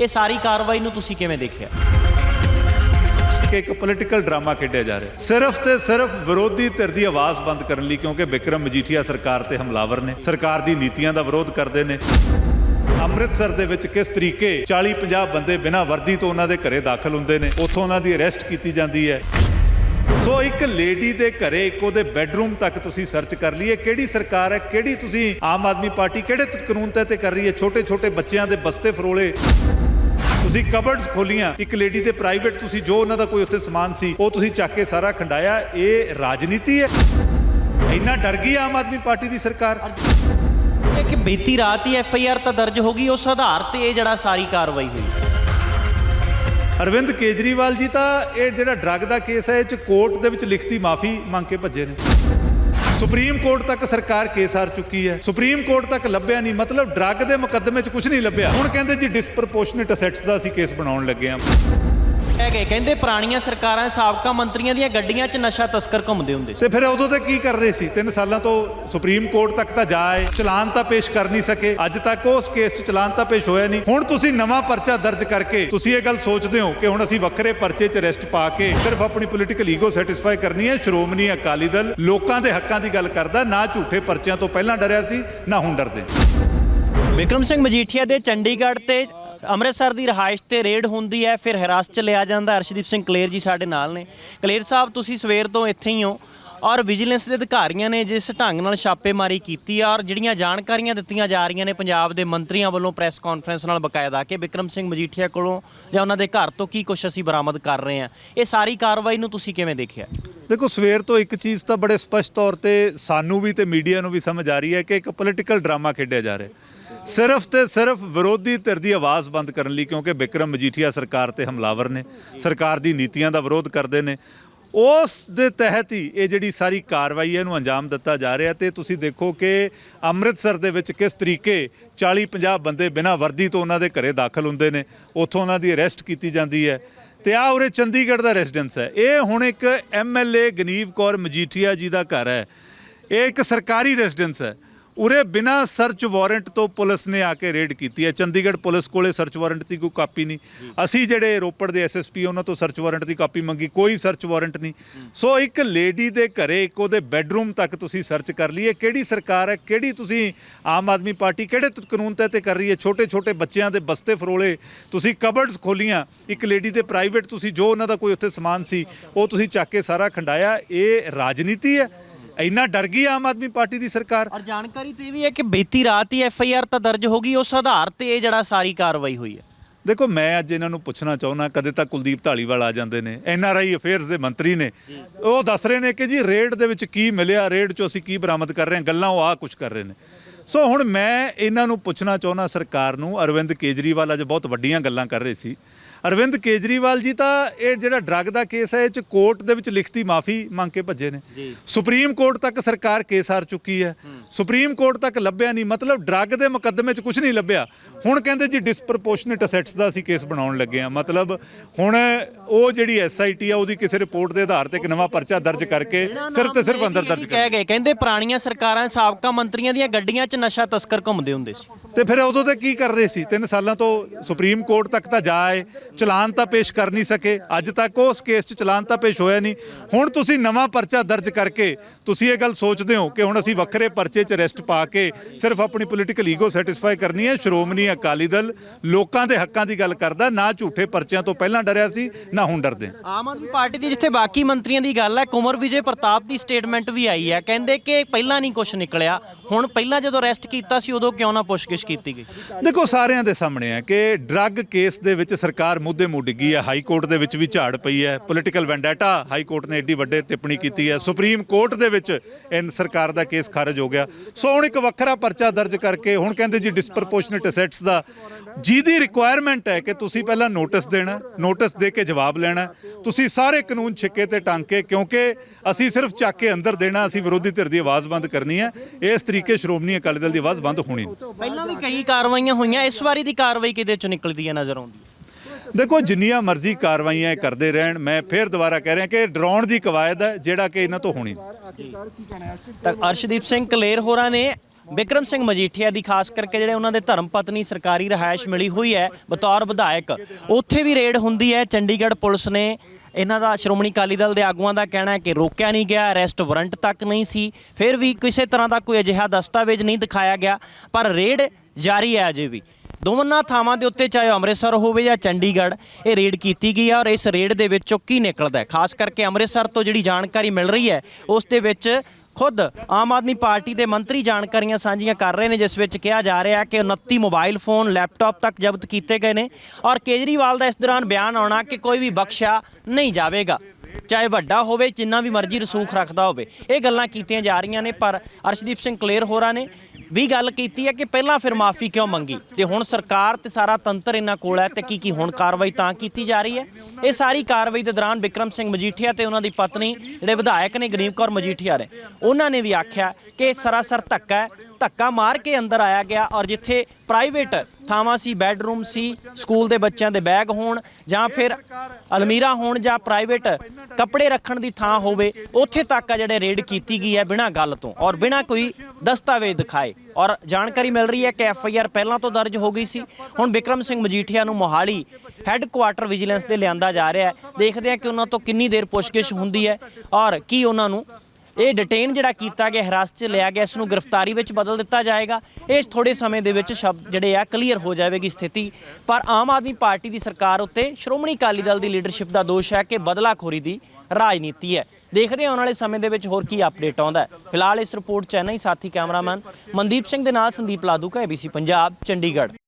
ਇਹ ਸਾਰੀ ਕਾਰਵਾਈ ਨੂੰ ਤੁਸੀਂ ਕਿਵੇਂ ਦੇਖਿਆ? ਕਿ ਇੱਕ ਪੋਲੀਟੀਕਲ ਡਰਾਮਾ ਖੇਡਿਆ ਜਾ ਰਿਹਾ। ਸਿਰਫ ਤੇ ਸਿਰਫ ਵਿਰੋਧੀ ਧਿਰ ਦੀ ਆਵਾਜ਼ ਬੰਦ ਕਰਨ ਲਈ ਕਿਉਂਕਿ ਵਿਕਰਮ ਮਜੀਠੀਆ ਸਰਕਾਰ ਤੇ ਹਮਲਾਵਰ ਨੇ। ਸਰਕਾਰ ਦੀ ਨੀਤੀਆਂ ਦਾ ਵਿਰੋਧ ਕਰਦੇ ਨੇ। ਅੰਮ੍ਰਿਤਸਰ ਦੇ ਵਿੱਚ ਕਿਸ ਤਰੀਕੇ 40 50 ਬੰਦੇ ਬਿਨਾਂ ਵਰਦੀ ਤੋਂ ਉਹਨਾਂ ਦੇ ਘਰੇ ਦਾਖਲ ਹੁੰਦੇ ਨੇ, ਉੱਥੋਂ ਉਹਨਾਂ ਦੀ ਅਰੈਸਟ ਕੀਤੀ ਜਾਂਦੀ ਹੈ। ਸੋ ਇੱਕ ਲੇਡੀ ਦੇ ਘਰੇ ਇੱਕ ਉਹਦੇ ਬੈੱਡਰੂਮ ਤੱਕ ਤੁਸੀਂ ਸਰਚ ਕਰ ਲਈਏ, ਕਿਹੜੀ ਸਰਕਾਰ ਹੈ, ਕਿਹੜੀ ਤੁਸੀਂ ਆਮ ਆਦਮੀ ਪਾਰਟੀ, ਕਿਹੜੇ ਤ- ਕਾਨੂੰਨ ਤਹਿਤ ਕਰ ਰਹੀ ਹੈ ਛੋਟੇ ਛੋਟੇ ਬੱਚਿਆਂ ਦੇ ਬਸਤੇ ਫਰੋਲੇ। ਤੁਸੀਂ ਕਬਰਡਸ ਖੋਲੀਆਂ ਇੱਕ ਲੇਡੀ ਦੇ ਪ੍ਰਾਈਵੇਟ ਤੁਸੀਂ ਜੋ ਉਹਨਾਂ ਦਾ ਕੋਈ ਉੱਥੇ ਸਮਾਨ ਸੀ ਉਹ ਤੁਸੀਂ ਚੱਕ ਕੇ ਸਾਰਾ ਖੰਡਾਇਆ ਇਹ ਰਾਜਨੀਤੀ ਹੈ। ਇੰਨਾ ਡਰ ਗਈ ਆਮ ਆਦਮੀ ਪਾਰਟੀ ਦੀ ਸਰਕਾਰ? ਇਹ ਕਿ ਬੀਤੀ ਰਾਤ ਹੀ ਐਫ ਆਈ ਆਰ ਤਾਂ ਦਰਜ ਹੋ ਗਈ ਉਸ ਆਧਾਰ ਤੇ ਇਹ ਜਿਹੜਾ ਸਾਰੀ ਕਾਰਵਾਈ ਹੋਈ। ਅਰਵਿੰਦ ਕੇਜਰੀਵਾਲ ਜੀ ਤਾਂ ਇਹ ਜਿਹੜਾ ਡਰੱਗ ਦਾ ਕੇਸ ਹੈ ਇਹ ਚ ਕੋਰਟ ਦੇ ਵਿੱਚ ਲਿਖਤੀ ਮਾਫੀ ਮੰਗ ਕੇ ਭੱਜੇ ਨੇ। ਸੁਪਰੀਮ ਕੋਰਟ ਤੱਕ ਸਰਕਾਰ ਕੇਸ ਹਾਰ ਚੁੱਕੀ ਹੈ। ਸੁਪਰੀਮ ਕੋਰਟ ਤੱਕ ਲੱਭਿਆ ਨਹੀਂ, ਮਤਲਬ ਡਰੱਗ ਦੇ ਮੁਕੱਦਮੇ 'ਚ ਕੁਝ ਨਹੀਂ ਲੱਭਿਆ। ਹੁਣ ਕਹਿੰਦੇ ਜੀ ਡਿਸਪ੍ਰੋਪੋਰਸ਼ਨੇਟ ਅਸੈਟਸ ਦਾ ਅਸੀਂ ਕੇਸ ਬਣਾਉਣ ਲੱਗੇ ਹਾਂ। ਕਹਿ ਗਏ ਕਹਿੰਦੇ ਪੁਰਾਣੀਆਂ ਸਰਕਾਰਾਂ ਸਾਬਕਾ ਮੰਤਰੀਆਂ ਦੀਆਂ ਗੱਡੀਆਂ 'ਚ ਨਸ਼ਾ ਤਸਕਰ ਘੁੰਮਦੇ ਹੁੰਦੇ ਸੀ। ਤੇ ਫਿਰ ਉਦੋਂ ਤੇ ਕੀ ਕਰ ਰਹੇ ਸੀ? 3 ਸਾਲਾਂ ਤੋਂ ਸੁਪਰੀਮ ਕੋਰਟ ਤੱਕ ਤਾਂ ਜਾਏ ਚਲਾਨ ਤਾਂ ਪੇਸ਼ ਕਰ ਨਹੀਂ ਸਕੇ। ਅੱਜ ਤੱਕ ਉਸ ਕੇਸ 'ਚ ਚਲਾਨ ਤਾਂ ਪੇਸ਼ ਹੋਇਆ ਨਹੀਂ। ਹੁਣ ਤੁਸੀਂ ਨਵਾਂ ਪਰਚਾ ਦਰਜ ਕਰਕੇ ਤੁਸੀਂ ਇਹ ਗੱਲ ਸੋਚਦੇ ਹੋ ਕਿ ਹੁਣ ਅਸੀਂ ਵੱਖਰੇ ਪਰਚੇ 'ਚ ਅਰੈਸਟ ਪਾ ਕੇ ਸਿਰਫ ਆਪਣੀ ਪੋਲੀਟੀਕਲ ਈਗੋ ਸੈਟੀਸਫਾਈ ਕਰਨੀ ਹੈ। ਸ਼੍ਰੋਮਣੀ ਅਕਾਲੀ ਦਲ ਲੋਕਾਂ ਦੇ ਹੱਕਾਂ ਦੀ ਗੱਲ ਕਰਦਾ ਨਾ ਝੂਠੇ ਪਰਚਿਆਂ ਤੋਂ ਪਹਿਲਾਂ ਡਰਿਆ ਸੀ ਨਾ ਹੁਣ ਡਰਦੇ। ਵਿਕਰਮ ਸਿੰਘ ਮਜੀਠੀਆ ਦੇ ਚੰਡੀਗੜ੍ਹ ਤੇ ਅੰਮ੍ਰਿਤਸਰ ਦੀ ਰਿਹਾਇਸ਼ ਤੇ ਰੇਡ ਹੁੰਦੀ ਹੈ, ਫਿਰ ਹਿਰਾਸਤ 'ਚ ਲਿਆ ਜਾਂਦਾ। ਅਰਸ਼ਦੀਪ ਸਿੰਘ ਕਲੇਰ ਜੀ ਸਾਡੇ ਨਾਲ ਨੇ। ਕਲੇਰ ਸਾਹਿਬ, ਤੁਸੀਂ ਸਵੇਰ ਤੋਂ ਇੱਥੇ ਹੀ ਹੋ। ਔਰ ਵਿਜੀਲੈਂਸ ਦੇ ਅਧਿਕਾਰੀਆਂ ਨੇ ਜਿਸ ਢੰਗ ਨਾਲ ਛਾਪੇਮਾਰੀ ਕੀਤੀ ਆ ਔਰ ਜਿਹੜੀਆਂ ਜਾਣਕਾਰੀਆਂ ਦਿੱਤੀਆਂ ਜਾ ਰਹੀਆਂ ਨੇ ਪੰਜਾਬ ਦੇ ਮੰਤਰੀਆਂ ਵੱਲੋਂ ਪ੍ਰੈਸ ਕਾਨਫਰੰਸ ਨਾਲ ਬਕਾਇਦਾ ਕਿ ਵਿਕਰਮ ਸਿੰਘ ਮਜੀਠੀਆ ਕੋਲੋਂ ਜਾਂ ਉਹਨਾਂ ਦੇ ਘਰ ਤੋਂ ਕੀ ਕੁਝ ਅਸੀਂ ਬਰਾਮਦ ਕਰ ਰਹੇ ਹਾਂ, ਇਹ ਸਾਰੀ ਕਾਰਵਾਈ ਨੂੰ ਤੁਸੀਂ ਕਿਵੇਂ ਦੇਖਿਆ? ਦੇਖੋ, ਸਵੇਰ ਤੋਂ ਇੱਕ ਚੀਜ਼ ਤਾਂ ਬੜੇ ਸਪਸ਼ਟ ਤੌਰ ਤੇ ਸਾਨੂੰ ਵੀ ਤੇ ਮੀਡੀਆ ਨੂੰ ਵੀ ਸਮਝ ਆ ਰਹੀ ਹੈ ਕਿ ਇੱਕ ਪੋਲੀਟੀਕਲ ਡਰਾਮਾ ਖੇਡਿਆ ਜਾ ਰਿਹਾ ਸਿਰਫ ਤੇ ਸਿਰਫ ਵਿਰੋਧੀ ਧਿਰ ਦੀ ਆਵਾਜ਼ ਬੰਦ ਕਰਨ ਲਈ ਕਿਉਂਕਿ ਵਿਕਰਮ ਮਜੀਠੀਆ ਸਰਕਾਰ ਤੇ ਹਮਲਾਵਰ ਨੇ, ਸਰਕਾਰ ਦੀ ਨੀਤੀਆਂ ਦਾ ਵਿਰੋਧ ਕਰਦੇ ਨੇ ਉਸ ਦੇ ਤਹਿਤ ਹੀ ਇਹ ਜਿਹੜੀ ਸਾਰੀ ਕਾਰਵਾਈ ਹੈ, ਇਹਨੂੰ ਅੰਜਾਮ ਦਿੱਤਾ ਜਾ ਰਿਹਾ ਤੇ ਤੁਸੀਂ ਦੇਖੋ ਕਿ ਅੰਮ੍ਰਿਤਸਰ ਦੇ ਵਿੱਚ ਕਿਸ ਤਰੀਕੇ 40 50 ਬੰਦੇ ਬਿਨਾਂ ਵਰਦੀ ਤੋਂ ਉਹਨਾਂ ਦੇ ਘਰੇ ਦਾਖਲ ਹੁੰਦੇ ਨੇ, ਉੱਥੋਂ ਉਹਨਾਂ ਦੀ ਅਰੈਸਟ ਕੀਤੀ ਜਾਂਦੀ ਹੈ ਤੇ ਆ ਉਰੇ ਚੰਡੀਗੜ੍ਹ ਦਾ ਰੈਜ਼ੀਡੈਂਸ ਹੈ। ਇਹ ਹੁਣ ਇੱਕ ਐਮਐਲਏ ਗਨੀਵ ਕੌਰ ਮਜੀਠੀਆ ਜੀ ਦਾ ਘਰ ਹੈ। ਇਹ ਇੱਕ ਸਰਕਾਰੀ ਰੈਜ਼ੀਡੈਂਸ ਹੈ। ਉਰੇ ਬਿਨਾ ਸਰਚ ਵਾਰੰਟ ਤੋਂ ਪੁਲਿਸ ਨੇ ਆ ਕੇ ਰੇਡ ਕੀਤੀ ਹੈ। ਚੰਡੀਗੜ੍ਹ ਪੁਲਿਸ ਕੋਲੇ ਸਰਚ ਵਾਰੰਟ ਦੀ ਕੋਈ ਕਾਪੀ ਨਹੀਂ। ਅਸੀਂ ਜਿਹੜੇ ਰੋਪੜ ਦੇ ਐਸਐਸਪੀ ਉਹਨਾਂ ਤੋਂ ਸਰਚ ਵਾਰੰਟ ਦੀ ਕਾਪੀ ਮੰਗੀ, ਕੋਈ ਸਰਚ ਵਾਰੰਟ ਨਹੀਂ। ਸੋ ਇੱਕ ਲੇਡੀ ਦੇ ਘਰੇ, ਇੱਕ ਉਹਦੇ ਬੈੱਡਰੂਮ ਤੱਕ ਤੁਸੀਂ ਸਰਚ ਕਰ ਲਈਏ। ਕਿਹੜੀ ਸਰਕਾਰ ਹੈ, ਕਿਹੜੀ ਤੁਸੀਂ ਆਮ ਆਦਮੀ ਪਾਰਟੀ, ਕਿਹੜੇ ਤ- ਕਾਨੂੰਨ ਤਹਿਤ ਕਰ ਰਹੀ ਹੈ? ਛੋਟੇ ਛੋਟੇ ਬੱਚਿਆਂ ਦੇ ਬਸਤੇ ਫਰੋਲੇ ਤੁਸੀਂ ਕਬਰਡਸ ਖੋਲੀਆਂ। ਇੱਕ ਲੇਡੀ ਦੇ ਪ੍ਰਾਈਵੇਟ ਤੁਸੀਂ ਜੋ ਉਹਨਾਂ ਦਾ ਕੋਈ ਉੱਥੇ ਸਮਾਨ ਸੀ, ਉਹ ਤੁਸੀਂ ਚੱਕ ਕੇ ਸਾਰਾ ਖੰਡਾਇਆ। ਇਹ ਰਾਜਨੀਤੀ ਹੈ। ਇੰਨਾ ਡਰ ਗਈ ਆਮ ਆਦਮੀ ਪਾਰਟੀ ਦੀ ਸਰਕਾਰ? ਔਰ ਜਾਣਕਾਰੀ ਤੇ ਇਹ ਵੀ ਹੈ ਕਿ ਬੀਤੀ ਰਾਤ ਹੀ ਐਫ ਆਈ ਆਰ ਤਾਂ ਦਰਜ ਹੋ ਗਈ ਉਸ ਆਧਾਰ ਤੇ ਇਹ ਜਿਹੜਾ ਸਾਰੀ ਕਾਰਵਾਈ ਹੋਈ ਹੈ। ਦੇਖੋ ਮੈਂ ਅੱਜ ਇਹਨਾਂ ਨੂੰ ਪੁੱਛਣਾ ਚਾਹੁੰਦਾ ਕਦੇ ਤਾਂ ਕੁਲਦੀਪ ਢਾਲੀਵਾਲ ਆ ਜਾਂਦੇ ਨੇ ਐਨ ਆਰ ਆਈ ਅਫੇਅਰਸ ਦੇ ਮੰਤਰੀ ਨੇ। ਉਹ ਦੱਸ ਰਹੇ ਨੇ ਕਿ ਜੀ ਰੇਡ ਦੇ ਵਿੱਚ ਕੀ ਮਿਲਿਆ ਰੇਡ 'ਚੋਂ ਅਸੀਂ ਕੀ ਬਰਾਮਦ ਕਰ ਰਹੇ ਹਾਂ ਗੱਲਾਂ ਉਹ ਆ ਕੁਝ ਕਰ ਰਹੇ ਨੇ। ਸੋ ਹੁਣ ਮੈਂ ਇਹਨਾਂ ਨੂੰ ਪੁੱਛਣਾ ਚਾਹੁੰਦਾ ਸਰਕਾਰ ਨੂੰ ਅਰਵਿੰਦ ਕੇਜਰੀਵਾਲ ਅੱਜ ਬਹੁਤ ਵੱਡੀਆਂ ਗੱਲਾਂ ਕਰ ਰਹੇ ਸੀ। ਅਰਵਿੰਦ ਕੇਜਰੀਵਾਲ ਜੀ ਤਾਂ ਇਹ ਜਿਹੜਾ ਡਰੱਗ ਦਾ ਕੇਸ ਹੈ ਇਹ 'ਚ ਕੋਰਟ ਦੇ ਵਿੱਚ ਲਿਖਤੀ ਮਾਫੀ ਮੰਗ ਕੇ ਭੱਜੇ ਨੇ। ਸੁਪਰੀਮ ਕੋਰਟ ਤੱਕ ਸਰਕਾਰ ਕੇਸ ਹਾਰ ਚੁੱਕੀ ਹੈ। ਸੁਪਰੀਮ ਕੋਰਟ ਤੱਕ ਲੱਭਿਆ ਨਹੀਂ ਮਤਲਬ ਡਰੱਗ ਦੇ ਮੁਕੱਦਮੇ 'ਚ ਕੁਝ ਨਹੀਂ ਲੱਭਿਆ। ਹੁਣ ਕਹਿੰਦੇ ਜੀ ਡਿਸਪ੍ਰੋਪੋਰਸ਼ਨੇਟ ਅਸੈਟਸ ਦਾ ਅਸੀਂ ਕੇਸ ਬਣਾਉਣ ਲੱਗੇ ਆ ਮਤਲਬ ਹੁਣ ਉਹ ਜਿਹੜੀ ਐਸਆਈਟੀ ਆ ਉਹਦੀ ਕਿਸੇ ਰਿਪੋਰਟ ਦੇ ਆਧਾਰ ਤੇ ਇੱਕ ਨਵਾਂ ਪਰਚਾ ਦਰਜ ਕਰਕੇ ਸਿਰਫ ਤੇ ਸਿਰਫ ਅੰਦਰ ਦਰਜ ਕਰ ਕਹਿ ਗਏ ਕਹਿੰਦੇ ਪੁਰਾਣੀਆਂ ਸਰਕਾਰਾਂ ਸਾਬਕਾ ਮੰਤਰੀਆਂ ਦੀਆਂ ਗੱਡੀਆਂ 'ਚ ਨਸ਼ਾ ਤਸਕਰ ਘੁੰਮਦੇ ਹੁੰਦੇ ਸੀ। ਤੇ ਫਿਰ ਉਦੋਂ ਤੇ ਕੀ ਕਰ ਰਹੇ ਸੀ? 3 ਸਾਲਾਂ ਤੋਂ ਸੁਪਰੀਮ ਕੋਰਟ ਤੱਕ ਤਾਂ ਜਾਏ, ਚਲਾਨ ਤਾਂ ਪੇਸ਼ ਕਰ ਨਹੀਂ ਸਕੇ। ਅੱਜ ਤੱਕ ਉਸ ਕੇਸ 'ਚ ਚਲਾਨ ਤਾਂ ਪੇਸ਼ ਹੋਇਆ ਨਹੀਂ। ਹੁਣ ਤੁਸੀਂ ਨਵਾਂ ਪਰਚਾ ਦਰਜ ਕਰਕੇ ਤੁਸੀਂ ਇਹ ਗੱਲ ਸੋਚਦੇ ਹੋ ਕਿ ਹੁਣ ਅਸੀਂ ਵੱਖਰੇ ਪਰਚੇ 'ਚ ਅਰੈਸਟ ਪਾ ਕੇ ਸਿਰਫ ਆਪਣੀ ਪੋਲੀਟੀਕਲ ਈਗੋ ਸੈਟੀਸਫਾਈ ਕਰਨੀ ਹੈ। ਸ਼੍ਰੋਮਣੀ ਅਕਾਲੀ ਦਲ ਲੋਕਾਂ ਦੇ ਹੱਕਾਂ ਦੀ ਗੱਲ ਕਰਦਾ, ਨਾ ਝੂਠੇ ਪਰਚਿਆਂ ਤੋਂ ਪਹਿਲਾਂ ਡਰਿਆ ਸੀ, ਨਾ ਹੁਣ ਡਰਦੇ ਆਮ ਆਦਮੀ ਪਾਰਟੀ ਦੀ ਜਿੱਥੇ ਬਾਕੀ ਮੰਤਰੀਆਂ ਦੀ ਗੱਲ ਹੈ ਕੁਮਰ ਵਿਜੇ ਪ੍ਰਤਾਪ ਦੀ ਸਟੇਟਮੈਂਟ ਵੀ ਆਈ ਹੈ। ਕਹਿੰਦੇ ਕਿ ਪਹਿਲਾਂ ਨਹੀਂ ਕੁਝ ਨਿਕਲਿਆ। ਹੁਣ ਪਹਿਲਾਂ ਜਦੋਂ ਅਰੈਸਟ ਕੀਤਾ ਸੀ, ਉਦੋਂ ਕਿਉਂ ਨਾ ਪੁੱਛਗਿੱਛ ਕੀਤੀ ਗਈ। ਦੇਖੋ ਸਾਰਿਆਂ ਦੇ ਸਾਹਮਣੇ ਹੈ ਕਿ ਡਰੱਗ ਕੇਸ ਦੇ ਵਿੱਚ ਸਰਕਾਰ ਮੁੱਦੇ ਮੁੱਢ ਗਈ ਹੈ। ਹਾਈ ਕੋਰਟ ਦੇ ਵਿੱਚ ਵੀ ਝਾੜ ਪਈ ਹੈ। ਪੋਲੀਟੀਕਲ ਵੈਂਡੇਟਾ ਹਾਈ ਕੋਰਟ ਨੇ ਏਡੀ ਵੱਡੇ ਟਿੱਪਣੀ ਕੀਤੀ ਹੈ। ਸੁਪਰੀਮ ਕੋਰਟ ਦੇ ਵਿੱਚ ਇਹ ਸਰਕਾਰ ਦਾ ਕੇਸ ਖਾਰਜ ਹੋ ਗਿਆ। ਸੋ ਹੁਣ ਇੱਕ ਵੱਖਰਾ ਪਰਚਾ ਦਰਜ ਕਰਕੇ ਹੁਣ ਕਹਿੰਦੇ ਜੀ ਡਿਸਪ੍ਰੋਪੋਰਸ਼ਨੇਟ ਅਸੈਟਸ ਦਾ। ਜਿਹਦੀ ਰਿਕੁਆਇਰਮੈਂਟ ਹੈ ਕਿ ਤੁਸੀਂ ਪਹਿਲਾਂ ਨੋਟਿਸ ਦੇਣਾ ਨੋਟਿਸ ਦੇ ਕੇ ਜਵਾਬ ਲੈਣਾ। ਤੁਸੀਂ ਸਾਰੇ ਕਾਨੂੰਨ ਛਿੱਕੇ ਤੇ ਟੰਗ ਕੇ ਕਿਉਂਕਿ ਅਸੀਂ ਸਿਰਫ ਚੱਕ ਕੇ ਅੰਦਰ ਦੇਣਾ ਅਸੀਂ ਵਿਰੋਧੀ ਧਿਰ ਦੀ ਆਵਾਜ਼ ਬੰਦ ਕਰਨੀ ਹੈ। ਇਸ ਤਰੀਕੇ ਸ਼੍ਰੋਮਣੀ ਅਕਾਲੀ ਦਲ ਦੀ ਆਵਾਜ਼ ਬੰਦ ਹੋਣੀ ਨਹੀਂ। ਪਹਿਲਾਂ ਵੀ ਕਈ ਕਾਰਵਾਈਆਂ ਹੋਈਆਂ ਇਸ ਵਾਰੀ ਦੀ ਕਾਰਵਾਈ ਕਿਹਦੇ ਚੋਂ ਨਿਕਲਦੀ ਹੈ ਨਜ਼ਰ ਆਉਂਦੀ ਹੈ ਦੇਖੋ ਜਿੰਨੀਆਂ ਮਰਜ਼ੀ ਕਾਰਵਾਈਆਂ ਇਹ ਕਰਦੇ ਰਹਿਣ ਮੈਂ ਫੇਰ ਦੁਬਾਰਾ ਕਹਿ ਰਿਹਾ ਕਿ ਡਰਾਉਣ ਦੀ ਕਵਾਇਦ ਹੈ ਜਿਹੜਾ ਕਿ ਇਹਨਾਂ ਤੋਂ ਹੋਣੀ। ਤਾਂ ਅਰਸ਼ਦੀਪ ਸਿੰਘ ਕਲੇਰ ਹੋਰਾਂ ਨੇ ਬਿਕਰਮ ਸਿੰਘ ਮਜੀਠੀਆ ਦੀ ਖਾਸ ਕਰਕੇ ਜਿਹੜੇ ਉਹਨਾਂ ਦੇ ਧਰਮ ਪਤਨੀ ਸਰਕਾਰੀ ਰਹਾਇਸ਼ ਮਿਲੀ ਹੋਈ ਹੈ ਬਤੌਰ ਵਿਧਾਇਕ ਉੱਥੇ ਵੀ ਰੇਡ ਹੁੰਦੀ ਹੈ ਚੰਡੀਗੜ੍ਹ ਪੁਲਿਸ ਨੇ ਇਹਨਾਂ ਦਾ ਸ਼੍ਰੋਮਣੀ ਅਕਾਲੀ ਦਲ ਦੇ ਆਗੂਆਂ ਦਾ ਕਹਿਣਾ ਹੈ ਕਿ ਰੋਕਿਆ ਨਹੀਂ ਗਿਆ ਅਰੈਸਟ ਵਾਰੰਟ ਤੱਕ ਨਹੀਂ ਸੀ। ਫਿਰ ਵੀ ਕਿਸੇ ਤਰ੍ਹਾਂ ਦਾ ਕੋਈ ਅਜਿਹਾ ਦਸਤਾਵੇਜ਼ ਨਹੀਂ ਦਿਖਾਇਆ ਗਿਆ, ਪਰ ਰੇਡ ਜਾਰੀ ਹੈ ਅਜੇ ਵੀ। ਦੋਵਾਂ ਥਾਵਾਂ ਦੇ ਉੱਤੇ ਚਾਹੇ ਅੰਮ੍ਰਿਤਸਰ ਹੋਵੇ ਜਾਂ ਚੰਡੀਗੜ੍ਹ, ਇਹ ਰੇਡ ਕੀਤੀ ਗਈ ਹੈ ਔਰ ਇਸ ਰੇਡ ਦੇ ਵਿੱਚੋਂ ਕੀ ਨਿਕਲਦਾ ਹੈ। ਖਾਸ ਕਰਕੇ ਅੰਮ੍ਰਿਤਸਰ ਤੋਂ ਜਿਹੜੀ ਜਾਣਕਾਰੀ ਮਿਲ ਰਹੀ ਹੈ, ਉਸ ਦੇ ਵਿੱਚ ਖੁਦ ਆਮ ਆਦਮੀ ਪਾਰਟੀ ਦੇ ਮੰਤਰੀ ਜਾਣਕਾਰੀਆਂ ਸਾਂਝੀਆਂ ਕਰ ਰਹੇ ਨੇ, ਜਿਸ ਵਿੱਚ ਕਿਹਾ ਜਾ ਰਿਹਾ ਕਿ 29 ਮੋਬਾਈਲ ਫੋਨ, ਲੈਪਟਾਪ ਤੱਕ ਜ਼ਬਤ ਕੀਤੇ ਗਏ ਨੇ ਔਰ ਕੇਜਰੀਵਾਲ ਦਾ ਇਸ ਦੌਰਾਨ ਬਿਆਨ ਆਉਣਾ ਕਿ ਕੋਈ ਵੀ ਬਖਸ਼ਿਆ ਨਹੀਂ ਜਾਵੇਗਾ। ਚਾਹੇ ਵੱਡਾ ਹੋਵੇ, ਜਿੰਨਾ ਵੀ ਮਰਜ਼ੀ ਰਸੂਖ ਰੱਖਦਾ ਹੋਵੇ। ਇਹ ਗੱਲਾਂ ਕੀਤੀਆਂ ਜਾ ਰਹੀਆਂ ਨੇ, ਪਰ ਅਰਸ਼ਦੀਪ ਸਿੰਘ ਕਲੇਰ ਹੋਰਾਂ ਨੇ ਵੀ ਗੱਲ ਕੀਤੀ ਹੈ ਕਿ ਪਹਿਲਾਂ ਫਿਰ ਮਾਫੀ ਕਿਉਂ ਮੰਗੀ? ਤੇ ਹੁਣ ਸਰਕਾਰ ਤੇ ਸਾਰਾ ਤੰਤਰ ਇਹਨਾਂ ਕੋਲ ਹੈ ਤੇ ਕੀ ਕੀ ਹੁਣ ਕਾਰਵਾਈ ਤਾਂ ਕੀਤੀ ਜਾ ਰਹੀ ਹੈ? ਇਹ ਸਾਰੀ ਕਾਰਵਾਈ ਦੇ ਦੌਰਾਨ ਵਿਕਰਮ ਸਿੰਘ ਮਜੀਠੀਆ ਤੇ ਉਹਨਾਂ ਦੀ ਪਤਨੀ, ਜਿਹੜੇ ਵਿਧਾਇਕ ਨੇ ਗਰੀਬ ਕੌਰ ਮਜੀਠੀਆ ਨੇ, ਉਹਨਾਂ ਨੇ ਵੀ ਆਖਿਆ ਕਿ ਸਰਾਸਰ ਧੱਕਾ ਹੈ ਧੱਕਾ ਮਾਰ ਕੇ ਅੰਦਰ ਆਇਆ ਗਿਆ ਔਰ ਜਿੱਥੇ ਪ੍ਰਾਈਵੇਟ ਥਾਵਾਂ ਸੀ ਬੈੱਡਰੂਮ ਸੀ ਸਕੂਲ ਦੇ ਬੱਚਿਆਂ ਦੇ ਬੈਗ ਹੋਣ ਜਾਂ ਫਿਰ ਅਲਮੀਰਾ ਹੋਣ ਜਾਂ ਪ੍ਰਾਈਵੇਟ ਕੱਪੜੇ ਰੱਖਣ ਦੀ ਥਾਂ ਹੋਵੇ, ਉੱਥੇ ਤੱਕ ਆ ਜਿਹੜੇ ਰੇਡ ਕੀਤੀ ਗਈ ਹੈ ਬਿਨਾਂ ਗੱਲ ਤੋਂ ਔਰ ਬਿਨਾਂ ਕੋਈ ਦਸਤਾਵੇਜ਼ ਦਿਖਾਏ ਔਰ ਜਾਣਕਾਰੀ ਮਿਲ ਰਹੀ ਹੈ ਕਿ ਐਫ ਆਈ ਆਰ ਪਹਿਲਾਂ ਤੋਂ ਦਰਜ ਹੋ ਗਈ ਸੀ। ਹੁਣ ਵਿਕਰਮ ਸਿੰਘ ਮਜੀਠੀਆ ਨੂੰ ਮੋਹਾਲੀ ਹੈੱਡਕੁਆਟਰ ਵਿਜੀਲੈਂਸ 'ਤੇ ਲਿਆਂਦਾ ਜਾ ਰਿਹਾ ਹੈ। ਦੇਖਦੇ ਹਾਂ ਕਿ ਉਹਨਾਂ ਤੋਂ ਕਿੰਨੀ ਦੇਰ ਪੁੱਛਗਿੱਛ ਹੁੰਦੀ ਹੈ ਔਰ ਕੀ ਉਹਨਾਂ ਨੂੰ ਇਹ ਡਿਟੇਨ ਜਿਹੜਾ ਕੀਤਾ ਗਿਆ ਹਿਰਾਸਤ 'ਚ ਲਿਆ ਗਿਆ, ਇਸ ਨੂੰ ਗ੍ਰਿਫਤਾਰੀ ਵਿੱਚ ਬਦਲ ਦਿੱਤਾ ਜਾਏਗਾ। ਇਹ ਥੋੜੇ ਸਮੇਂ ਦੇ ਵਿੱਚ ਸ਼ਬਦ ਜਿਹੜੇ ਆ ਕਲੀਅਰ ਹੋ ਜਾਵੇਗੀ ਸਥਿਤੀ। ਪਰ ਆਮ ਆਦਮੀ ਪਾਰਟੀ ਦੀ ਸਰਕਾਰ ਉੱਤੇ ਸ਼੍ਰੋਮਣੀ ਅਕਾਲੀ ਦਲ ਦੀ ਲੀਡਰਸ਼ਿਪ ਦਾ ਦੋਸ਼ ਹੈ ਕਿ ਬਦਲਾਖੋਰੀ ਦੀ ਰਾਜਨੀਤੀ ਹੈ। ਦੇਖਦੇ ਹਾਂ ਆਉਣ ਵਾਲੇ ਸਮੇਂ ਦੇ ਵਿੱਚ ਹੋਰ ਕੀ ਅਪਡੇਟ ਆਉਂਦਾ ਫਿਲਹਾਲ ਇਸ ਰਿਪੋਰਟ ਚੈਨਈ ਸਾਥੀ ਕੈਮਰਾਮੈਨ ਮਨਦੀਪ ਸਿੰਘ ਦੇ ਨਾਲ ਸੰਦੀਪ ਲਾਦੂ ਕਾ ABC ਪੰਜਾਬ, ਚੰਡੀਗੜ੍ਹ।